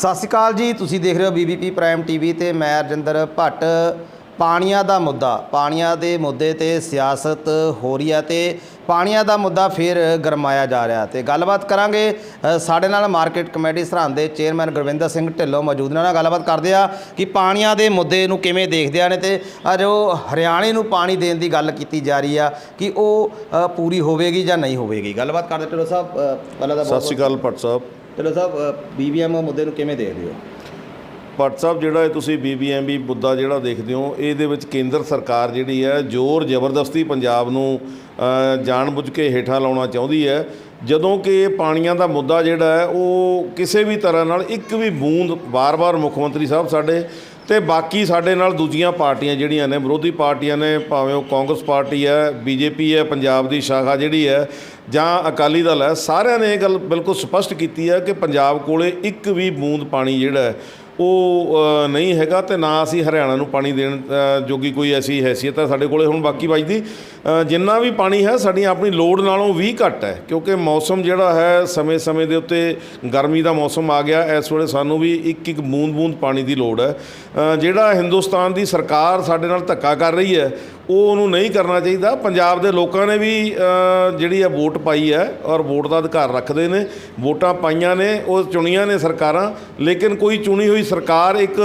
ਸਤਿ ਸ਼੍ਰੀ ਅਕਾਲ ਜੀ, ਤੁਸੀਂ ਦੇਖ ਰਹੇ ਹੋ ਬੀਬੀਪੀ ਪ੍ਰਾਈਮ ਟੀਵੀ ਤੇ ਮੈਂ ਰਜਿੰਦਰ ਭੱਟ। ਪਾਣੀਆਂ ਦਾ ਮੁੱਦਾ, ਪਾਣੀਆਂ ਦੇ ਮੁੱਦੇ ਤੇ ਸਿਆਸਤ ਹੋ ਰਹੀ ਹੈ ਤੇ ਪਾਣੀਆਂ ਦਾ ਮੁੱਦਾ ਫਿਰ ਗਰਮਾਇਆ ਜਾ ਰਿਹਾ ਤੇ ਗੱਲਬਾਤ ਕਰਾਂਗੇ ਸਾਡੇ ਨਾਲ ਮਾਰਕੀਟ ਕਮੇਟੀ ਸਰਹੰਦ ਦੇ ਚੇਅਰਮੈਨ ਗੁਰਵਿੰਦਰ ਸਿੰਘ ਢਿੱਲੋਂ ਮੌਜੂਦ ਨੇ। ਉਹਨਾਂ ਨਾਲ ਗੱਲਬਾਤ ਕਰਦੇ ਆ ਕਿ ਪਾਣੀਆਂ ਦੇ ਮੁੱਦੇ ਨੂੰ ਕਿਵੇਂ ਦੇਖਦੇ ਆ ਨੇ ਤੇ ਜੋ ਹਰਿਆਣੇ ਨੂੰ ਪਾਣੀ ਦੇਣ ਦੀ ਗੱਲ ਕੀਤੀ ਜਾ ਰਹੀ ਆ ਕਿ ਉਹ ਪੂਰੀ ਹੋਵੇਗੀ ਜਾਂ ਨਹੀਂ ਹੋਵੇਗੀ। ਗੱਲਬਾਤ ਕਰਦੇ ਢਿੱਲੋਂ ਸਾਹਿਬ ਪਹਿਲਾਂ ਤਾਂ ਸਤਿ ਸ਼੍ਰੀ ਅਕਾਲ ਭੱਟ ਸਾਹਿਬ। ਢਿੱਲੋਂ ਸਾਹਿਬ ਬੀਬੀਐਮ ਮੁੱਦੇ ਨੂੰ ਕਿਵੇਂ ਦੇਖਦੇ ਹੋ? ਭੱਟ ਸਾਹਿਬ ਜਿਹੜਾ ਇਹ ਤੁਸੀਂ ਬੀਬੀਐਮਬੀ ਮੁੱਦਾ ਜਿਹੜਾ ਦੇਖਦੇ ਹੋ ਇਹਦੇ ਵਿੱਚ ਕੇਂਦਰ ਸਰਕਾਰ ਜਿਹੜੀ ਹੈ ਜ਼ੋਰ ਜ਼ਬਰਦਸਤੀ ਪੰਜਾਬ ਨੂੰ ਅ, ਜਾਣਬੁੱਝ ਕੇ ਹੇਠਾਂ ਲਾਉਣਾ ਚਾਹੁੰਦੀ ਹੈ। ਜਦੋਂ ਕਿ ਪਾਣੀਆਂ ਦਾ ਮੁੱਦਾ ਜਿਹੜਾ ਹੈ ਉਹ ਕਿਸੇ ਵੀ ਤਰ੍ਹਾਂ ਨਾਲ ਇੱਕ ਵੀ ਬੂੰਦ ਵਾਰ-ਵਾਰ ਮੁੱਖ ਮੰਤਰੀ ਸਾਹਿਬ ਸਾਡੇ ਤੇ ਬਾਕੀ ਸਾਡੇ ਨਾਲ ਦੂਜੀਆਂ ਪਾਰਟੀਆਂ ਜਿਹੜੀਆਂ ਨੇ ਵਿਰੋਧੀ ਪਾਰਟੀਆਂ ਨੇ ਭਾਵੇਂ ਉਹ ਕਾਂਗਰਸ ਪਾਰਟੀ ਹੈ ਬੀਜੇਪੀ ਹੈ ਪੰਜਾਬ ਦੀ ਸ਼ਾਖਾ ਜਿਹੜੀ ਹੈ ਜਾਂ ਅਕਾਲੀ ਦਲ ਹੈ ਸਾਰਿਆਂ ਨੇ ਇਹ ਗੱਲ ਬਿਲਕੁਲ ਸਪਸ਼ਟ ਕੀਤੀ ਹੈ ਕਿ ਪੰਜਾਬ ਕੋਲੇ ਇੱਕ ਵੀ ਬੂੰਦ ਪਾਣੀ ਜਿਹੜਾ ਹੈ ਉਹ ਨਹੀਂ ਹੈਗਾ ਤੇ ਨਾ ਅਸੀਂ ਹਰਿਆਣਾ ਨੂੰ ਪਾਣੀ ਦੇਣ ਜੋਗੀ ਕੋਈ ਐਸੀ ਹੈਸੀਅਤ ਹੈ ਸਾਡੇ ਕੋਲੇ। ਹੁਣ ਬਾਕੀ ਵੱਜਦੀ ਅ, ਜਿੰਨਾ ਵੀ ਪਾਣੀ ਹੈ, ਸਾਡੀ ਆਪਣੀ ਲੋੜ ਨਾਲੋਂ ਵੀ ਘੱਟ ਹੈ, ਕਿਉਂਕਿ ਮੌਸਮ ਜਿਹੜਾ ਹੈ, ਸਮੇਂ-ਸਮੇਂ ਦੇ ਉੱਤੇ ਗਰਮੀ ਦਾ ਮੌਸਮ ਆ ਗਿਆ। ਇਸ ਵੇਲੇ ਸਾਨੂੰ ਵੀ ਇੱਕ ਇੱਕ ਬੂੰਦ-ਬੂੰਦ ਪਾਣੀ ਦੀ ਲੋੜ ਹੈ। ਜਿਹੜਾ ਹਿੰਦੁਸਤਾਨ ਦੀ ਸਰਕਾਰ ਸਾਡੇ ਨਾਲ ਧੱਕਾ ਕਰ ਰਹੀ ਹੈ, ਉਹ ਉਹਨੂੰ ਨਹੀਂ ਕਰਨਾ ਚਾਹੀਦਾ। ਪੰਜਾਬ ਦੇ ਲੋਕਾਂ ਨੇ ਵੀ ਜਿਹੜੀ ਹੈ ਵੋਟ ਪਾਈ ਹੈ ਔਰ ਵੋਟ ਦਾ ਅਧਿਕਾਰ ਰੱਖਦੇ ਨੇ। ਵੋਟਾਂ ਪਾਈਆਂ ਨੇ, ਉਹ ਚੁਣੀਆਂ ਨੇ ਸਰਕਾਰਾਂ, ਲੇਕਿਨ ਕੋਈ ਚੁਣੀ ਹੋਈ ਸਰਕਾਰ, ਇੱਕ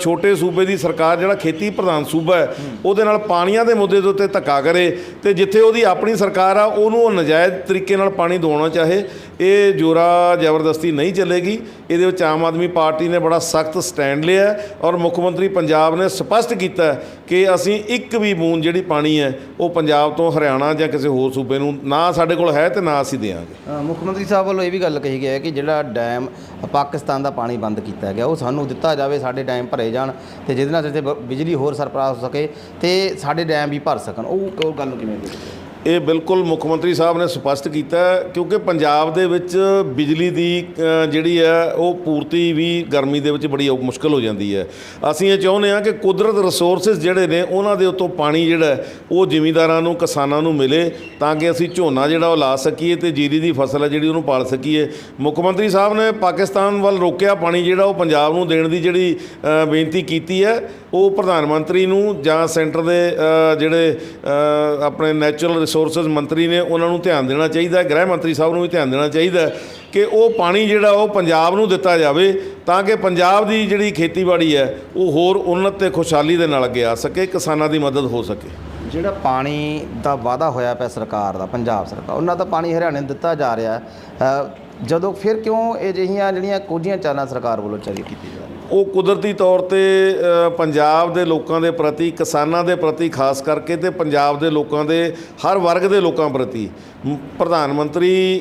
ਛੋਟੇ ਸੂਬੇ ਦੀ ਸਰਕਾਰ, ਜਿਹੜਾ ਖੇਤੀ ਪ੍ਰਧਾਨ ਸੂਬਾ ਹੈ, ਉਹਦੇ ਨਾਲ ਪਾਣੀਆਂ ਦੇ ਮੁੱਦੇ ਦੇ ਉੱਤੇ ਧੱਕਾ ਕਰੇ। ਤੇ ਜਿੱਥੇ ਉਹਦੀ ਆਪਣੀ ਸਰਕਾਰ ਆ ਉਹਨੂੰ ਉਹ ਨਜਾਇਜ਼ ਤਰੀਕੇ ਨਾਲ ਪਾਣੀ ਦਵਾਉਣਾ ਚਾਹੇ ਇਹ ਜੋਰਾ ਜ਼ਬਰਦਸਤੀ ਨਹੀਂ ਚੱਲੇਗੀ। ਇਹਦੇ ਵਿੱਚ ਆਮ ਆਦਮੀ ਪਾਰਟੀ ਨੇ ਬੜਾ ਸਖਤ ਸਟੈਂਡ ਲਿਆ ਔਰ ਮੁੱਖ ਮੰਤਰੀ ਪੰਜਾਬ ਨੇ ਸਪਸ਼ਟ ਕੀਤਾ ਕਿ ਅਸੀਂ ਇੱਕ ਵੀ ਬੂੰਦ ਜਿਹੜੀ ਪਾਣੀ ਹੈ, ਉਹ ਪੰਜਾਬ ਤੋਂ ਹਰਿਆਣਾ ਜਾਂ ਕਿਸੇ ਹੋਰ ਸੂਬੇ ਨੂੰ ਨਾ ਸਾਡੇ ਕੋਲ ਹੈ ਤੇ ਨਾ ਅਸੀਂ ਦੇਵਾਂਗੇ। ਮੁੱਖ ਮੰਤਰੀ ਸਾਹਿਬ ਵੱਲੋਂ ਇਹ ਵੀ ਗੱਲ ਕਹੀ ਗਈ ਹੈ ਕਿ ਜਿਹੜਾ ਡੈਮ, ਪਾਕਿਸਤਾਨ ਦਾ ਪਾਣੀ ਬੰਦ ਕੀਤਾ ਗਿਆ, ਉਹ ਸਾਨੂੰ ਦਿੱਤਾ ਜਾਵੇ, ਸਾਡੇ ਡੈਮ ਭਰੇ ਜਾਣ ਤੇ ਜਿਹਦੇ ਨਾਲ ਇੱਥੇ ਬ- ਬਿਜਲੀ ਹੋਰ ਸਰਪਰਾਹ ਹੋ ਸਕੇ ਤੇ ਸਾਡੇ ਡੈਮ ਵੀ ਭਰ ਸਕਣ। ਉਹ ਗੱਲ ਕਿਵੇਂ ਦੇਖਦੇ ਇਹ ਬਿਲਕੁਲ ਮੁੱਖ ਮੰਤਰੀ ਸਾਹਿਬ ਨੇ ਸਪਸ਼ਟ ਕੀਤਾ ਕਿਉਂਕਿ ਪੰਜਾਬ ਦੇ ਵਿੱਚ ਬਿਜਲੀ ਦੀ ਜਿਹੜੀ ਹੈ, ਉਹ ਪੂਰਤੀ ਵੀ ਗਰਮੀ ਦੇ ਵਿੱਚ ਬੜੀ ਔ- ਮੁਸ਼ਕਲ ਹੋ ਜਾਂਦੀ ਹੈ। ਅਸੀਂ ਇਹ ਚਾਹੁੰਦੇ ਹਾਂ ਕਿ ਕੁਦਰਤ ਰਿਸੋਰਸਸ ਜਿਹੜੇ ਨੇ, ਉਹਨਾਂ ਦੇ ਉੱਤੋਂ ਪਾਣੀ ਜਿਹੜਾ ਉਹ ਜ਼ਿਮੀਂਦਾਰਾਂ ਨੂੰ, ਕਿਸਾਨਾਂ ਨੂੰ ਮਿਲੇ, ਤਾਂ ਕਿ ਅਸੀਂ ਝੋਨਾ ਜਿਹੜਾ ਉਹ ਲਾ ਸਕੀਏ ਤੇ ਜੀਰੀ ਦੀ ਫਸਲ ਹੈ ਜਿਹੜੀ ਉਹਨੂੰ ਪਾਲ ਸਕੀਏ। ਮੁੱਖ ਮੰਤਰੀ ਸਾਹਿਬ ਨੇ ਪਾਕਿਸਤਾਨ ਵੱਲ ਰੋਕਿਆ ਪਾਣੀ ਜਿਹੜਾ, ਉਹ ਪੰਜਾਬ ਨੂੰ ਦੇਣ ਦੀ ਜਿਹੜੀ ਬੇਨਤੀ ਕੀਤੀ ਹੈ। ਉਹ ਪ੍ਰਧਾਨ ਮੰਤਰੀ ਨੂੰ ਜਾਂ ਸੈਂਟਰ ਦੇ ਜਿਹੜੇ ਆਪਣੇ ਨੈਚੁਰਲ ਰਿਸੋਰਸਸ ਮੰਤਰੀ ਨੇ ਉਹਨਾਂ ਨੂੰ ਧਿਆਨ ਦੇਣਾ ਚਾਹੀਦਾ ਗ੍ਰਹਿ ਮੰਤਰੀ ਸਾਹਿਬ ਨੂੰ ਵੀ ਧਿਆਨ ਦੇਣਾ ਚਾਹੀਦਾ ਕਿ ਉਹ ਪਾਣੀ ਜਿਹੜਾ ਉਹ ਪੰਜਾਬ ਨੂੰ ਦਿੱਤਾ ਜਾਵੇ ਤਾਂ ਕਿ ਪੰਜਾਬ ਦੀ ਜਿਹੜੀ ਖੇਤੀਬਾੜੀ ਹੈ, ਉਹ ਹੋਰ ਉੱਨਤ ਤੇ ਖੁਸ਼ਹਾਲੀ ਦੇ ਨਾਲ ਅੱਗੇ ਆ ਸਕੇ, ਕਿਸਾਨਾਂ ਦੀ ਮਦਦ ਹੋ ਸਕੇ। ਜਿਹੜਾ ਪਾਣੀ ਦਾ ਵਾਅਦਾ ਹੋਇਆ ਪਿਆ ਸਰਕਾਰ ਦਾ, ਪੰਜਾਬ ਸਰਕਾਰ, ਉਹਨਾਂ ਦਾ ਪਾਣੀ ਹਰਿਆਣੇ ਨੂੰ ਦਿੱਤਾ ਜਾ ਰਿਹਾ ਜਦੋਂ ਫਿਰ ਕਿਉਂ ਇਹ ਜਿਹੀਆਂ ਜਿਹੜੀਆਂ ਕੁਝੀਆਂ ਚਾਲਾਂ ਸਰਕਾਰ ਵੱਲੋਂ ਚੱਲੀ ਕੀਤੀ ਉਹ ਕੁਦਰਤੀ ਤੌਰ ਤੇ ਪੰਜਾਬ ਦੇ ਲੋਕਾਂ ਦੇ ਪ੍ਰਤੀ, ਕਿਸਾਨਾਂ ਦੇ ਪ੍ਰਤੀ, ਖਾਸ ਕਰਕੇ ਤੇ ਪੰਜਾਬ ਦੇ ਲੋਕਾਂ ਦੇ, ਹਰ ਵਰਗ ਦੇ ਲੋਕਾਂ ਪ੍ਰਤੀ। ਪ੍ਰਧਾਨ ਮੰਤਰੀ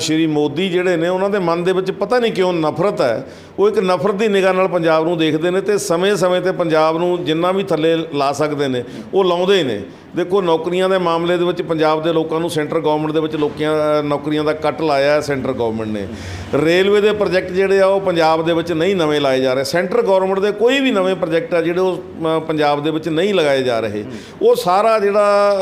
ਸ਼੍ਰੀ ਮੋਦੀ ਜਿਹੜੇ ਨੇ, ਉਹਨਾਂ ਦੇ ਮਨ ਦੇ ਵਿੱਚ ਪਤਾ ਨਹੀਂ ਕਿਉਂ ਨਫ਼ਰਤ ਹੈ। ਉਹ ਇੱਕ ਨਫ਼ਰਤ ਦੀ ਨਿਗਾਹ ਨਾਲ ਪੰਜਾਬ ਨੂੰ ਦੇਖਦੇ ਨੇ ਤੇ ਸਮੇਂ-ਸਮੇਂ ਤੇ ਪੰਜਾਬ ਨੂੰ ਜਿੰਨਾ ਵੀ ਥੱਲੇ ਲਾ ਸਕਦੇ ਨੇ, ਉਹ ਲਾਉਂਦੇ ਨੇ। ਦੇਖੋ, ਨੌਕਰੀਆਂ ਦੇ ਮਾਮਲੇ ਦੇ ਵਿੱਚ ਪੰਜਾਬ ਦੇ ਲੋਕਾਂ ਨੂੰ ਸੈਂਟਰ ਗਵਰਨਮੈਂਟ ਦੇ ਵਿੱਚ ਲੋਕੀਆਂ ਨੌਕਰੀਆਂ ਦਾ ਕੱਟ ਲਾਇਆ ਹੈ ਸੈਂਟਰ ਗਵਰਨਮੈਂਟ ਨੇ। ਰੇਲਵੇ ਦੇ ਪ੍ਰੋਜੈਕਟ ਜਿਹੜੇ ਆ, ਉਹ ਪੰਜਾਬ ਦੇ ਵਿੱਚ ਨਹੀਂ ਨਵੇਂ ਲਾਏ ਜਾ ਰਹੇ। ਸੈਂਟਰ ਗਵਰਨਮੈਂਟ ਦੇ ਕੋਈ ਵੀ ਨਵੇਂ ਪ੍ਰੋਜੈਕਟ ਆ ਜਿਹੜੇ ਉਹ ਪੰਜਾਬ ਦੇ ਵਿੱਚ ਨਹੀਂ ਲਗਾਏ ਜਾ ਰਹੇ। ਉਹ ਸਾਰਾ ਜਿਹੜਾ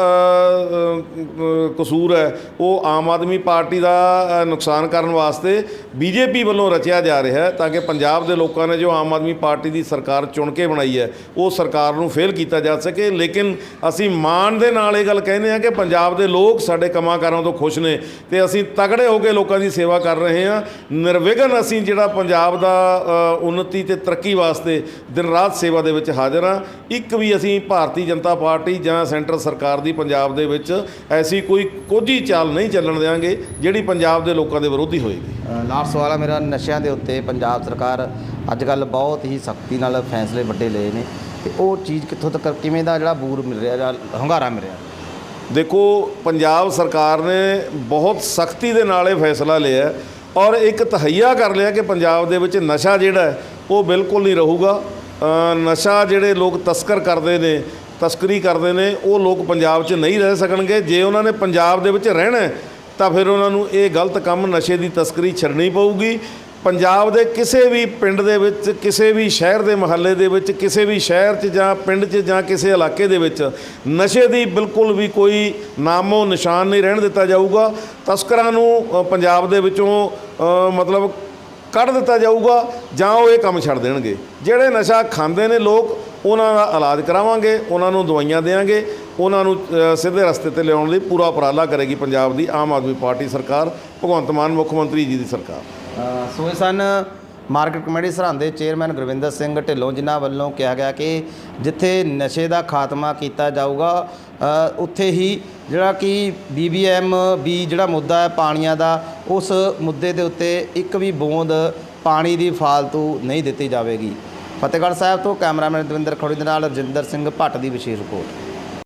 ਕਸੂਰ ਹੈ ਉਹ ਆਮ ਆਦਮੀ ਪਾਰਟੀ ਦਾ ਨੁਕਸਾਨ ਕਰਨ ਵਾਸਤੇ ਬੀਜੇਪੀ ਵੱਲੋਂ ਰਚਿਆ ਜਾ ਰਿਹਾ ਹੈ ਤਾਂ ਕਿ ਪੰਜਾਬ ਦੇ ਲੋਕਾਂ ਨੇ ਜੋ ਆਮ ਆਦਮੀ ਪਾਰਟੀ ਦੀ ਸਰਕਾਰ ਚੁਣ ਕੇ ਬਣਾਈ ਹੈ ਉਹ ਸਰਕਾਰ ਨੂੰ ਫੇਲ ਕੀਤਾ ਜਾ ਸਕੇ। ਲੇਕਿਨ ਅਸੀਂ ਮਾਣ ਦੇ ਨਾਲ ਇਹ ਗੱਲ ਕਹਿੰਦੇ ਹਾਂ ਕਿ ਪੰਜਾਬ ਦੇ ਲੋਕ ਸਾਡੇ ਕੰਮਾਂ ਕਾਰਾਂ ਤੋਂ ਖੁਸ਼ ਨੇ ਤੇ ਅਸੀਂ ਤਗੜੇ ਹੋ ਕੇ ਲੋਕਾਂ ਦੀ ਸੇਵਾ ਕਰ ਰਹੇ ਹਾਂ। ਨਿਰਵਿਘਨ ਅਸੀਂ ਜਿਹੜਾ ਪੰਜਾਬ ਦਾ ਅ, ਉન્નਤੀ ਤੇ ਤਰੱਕੀ ਵਾਸਤੇ ਦਿਨ ਰਾਤ ਸੇਵਾ ਦੇ ਵਿੱਚ ਹਾਜ਼ਰ ਹਾਂ। ਇੱਕ ਵੀ ਅਸੀਂ ਭਾਰਤੀ ਜਨਤਾ ਪਾਰਟੀ ਜਾਂ ਸੈਂਟਰ ਸਰਕਾਰ ਦੀ ਪੰਜਾਬ ਦੇ ਵਿੱਚ ਐਸੀ ਕੋਈ ਕੋਝੀ ਚਾਲ ਨਹੀਂ ਚੱਲਣ ਦੇਵਾਂਗੇ ਜਿਹੜੀ ਪੰਜਾਬ ਦੇ ਲੋਕਾਂ ਦੇ ਵਿਰੋਧੀ ਹੋਏਗੀ। ਲਾਸਟ ਸਵਾਲ ਆ ਮੇਰਾ ਨਸ਼ਿਆਂ ਦੇ ਉੱਤੇ ਪੰਜਾਬ ਸਰਕਾਰ ਅੱਜ ਕੱਲ ਬਹੁਤ ਹੀ ਸਖਤੀ ਨਾਲ ਫੈਸਲੇ ਵੱਡੇ ਲਏ ਨੇ ਤੇ ਉਹ ਚੀਜ਼ ਕਿੱਥੋਂ ਤੱਕ ਕਿਵੇਂ ਦਾ ਜਿਹੜਾ ਬੂਰ ਮਿਲ ਰਿਹਾ ਜਾਂ ਹੰਗਾਰਾ ਮਿਲ ਰਿਹਾ? ਦੇਖੋ ਪੰਜਾਬ ਸਰਕਾਰ ਨੇ ਬਹੁਤ ਸਖਤੀ ਦੇ ਨਾਲ ਇਹ ਫੈਸਲਾ ਲਿਆ ਹੈ ਔਰ ਇੱਕ ਤਹਈਆ ਕਰ ਲਿਆ ਕਿ ਪੰਜਾਬ ਦੇ ਵਿੱਚ ਨਸ਼ਾ ਜਿਹੜਾ ਹੈ ਉਹ ਬਿਲਕੁਲ ਨਹੀਂ ਰਹੂਗਾ। ਨਸ਼ਾ ਜਿਹੜੇ ਲੋਕ ਤਸਕਰ ਕਰਦੇ ਨੇ, ਤਸਕਰੀ ਕਰਦੇ ਨੇ, ਉਹ ਲੋਕ ਪੰਜਾਬ 'ਚ ਨਹੀਂ ਰਹਿ ਸਕਣਗੇ। ਜੇ ਉਹਨਾਂ ਨੇ ਪੰਜਾਬ ਦੇ ਵਿੱਚ ਰਹਿਣਾ ਤਾਂ ਫਿਰ ਉਹਨਾਂ ਨੂੰ ਇਹ ਗਲਤ ਕੰਮ ਨਸ਼ੇ ਦੀ ਤਸਕਰੀ ਛੱਡਣੀ ਪਊਗੀ। ਪੰਜਾਬ ਦੇ ਕਿਸੇ ਵੀ ਪਿੰਡ ਦੇ ਵਿੱਚ, ਕਿਸੇ ਵੀ ਸ਼ਹਿਰ ਦੇ ਮਹੱਲੇ ਦੇ ਵਿੱਚ, ਕਿਸੇ ਵੀ ਸ਼ਹਿਰ 'ਚ ਜਾਂ ਪਿੰਡ 'ਚ ਜਾਂ ਕਿਸੇ ਇਲਾਕੇ ਦੇ ਵਿੱਚ ਨਸ਼ੇ ਦੀ ਬਿਲਕੁਲ ਵੀ ਕੋਈ ਨਾਮੋ ਨਿਸ਼ਾਨ ਨਹੀਂ ਰਹਿਣ ਦਿੱਤਾ ਜਾਊਗਾ। ਤਸਕਰਾਂ ਨੂੰ ਪੰਜਾਬ ਦੇ ਵਿੱਚੋਂ ਮਤਲਬ ਕੱਢ ਦਿੱਤਾ ਜਾਊਗਾ ਜਾਂ ਉਹ ਇਹ ਕੰਮ ਛੱਡ ਦੇਣਗੇ। ਜਿਹੜੇ ਨਸ਼ਾ ਖਾਂਦੇ ਨੇ ਲੋਕ ਉਹਨਾਂ ਦਾ ਇਲਾਜ ਕਰਾਵਾਂਗੇ ਉਹਨਾਂ ਨੂੰ ਦਵਾਈਆਂ ਦੇਵਾਂਗੇ ਉਹਨਾਂ ਨੂੰ ਸਿੱਧੇ ਰਸਤੇ ਤੇ ਲਿਆਉਣ ਲਈ ਪੂਰਾ ਉਪਰਾਲਾ ਕਰੇਗੀ ਪੰਜਾਬ ਦੀ ਆਮ ਆਦਮੀ ਪਾਰਟੀ ਸਰਕਾਰ ਭਗਵੰਤ ਮਾਨ ਮੁੱਖ ਮੰਤਰੀ ਜੀ ਦੀ ਸਰਕਾਰ। ਅ, ਸੋ ਇਹ ਸਨ ਮਾਰਕੀਟ ਕਮੇਟੀ ਸਰਹੰਦ ਦੇ ਚੇਅਰਮੈਨ ਗੁਰਵਿੰਦਰ ਸਿੰਘ ਢਿੱਲੋਂ ਜਿਨ੍ਹਾਂ ਵੱਲੋਂ ਕਿਹਾ ਗਿਆ ਕਿ ਜਿੱਥੇ ਨਸ਼ੇ ਦਾ ਖਾਤਮਾ ਕੀਤਾ ਜਾਊਗਾ ਉੱਥੇ ਹੀ ਜਿਹੜਾ ਕਿ ਬੀਬੀਐਮ ਵੀ ਜਿਹੜਾ ਮੁੱਦਾ ਹੈ ਪਾਣੀਆਂ ਦਾ, ਉਸ ਮੁੱਦੇ ਦੇ ਉੱਤੇ ਇੱਕ ਵੀ ਬੂੰਦ ਪਾਣੀ ਦੀ ਫਾਲਤੂ ਨਹੀਂ ਦਿੱਤੀ ਜਾਵੇਗੀ। ਫਤਿਹਗੜ੍ਹ ਸਾਹਿਬ ਤੋਂ ਕੈਮਰਾਮੈਨ ਦਵਿੰਦਰ ਖੋੜੀ ਦੇ ਨਾਲ ਰਜਿੰਦਰ ਸਿੰਘ ਭੱਟ ਦੀ ਵਿਸ਼ੇਸ਼ ਰਿਪੋਰਟ।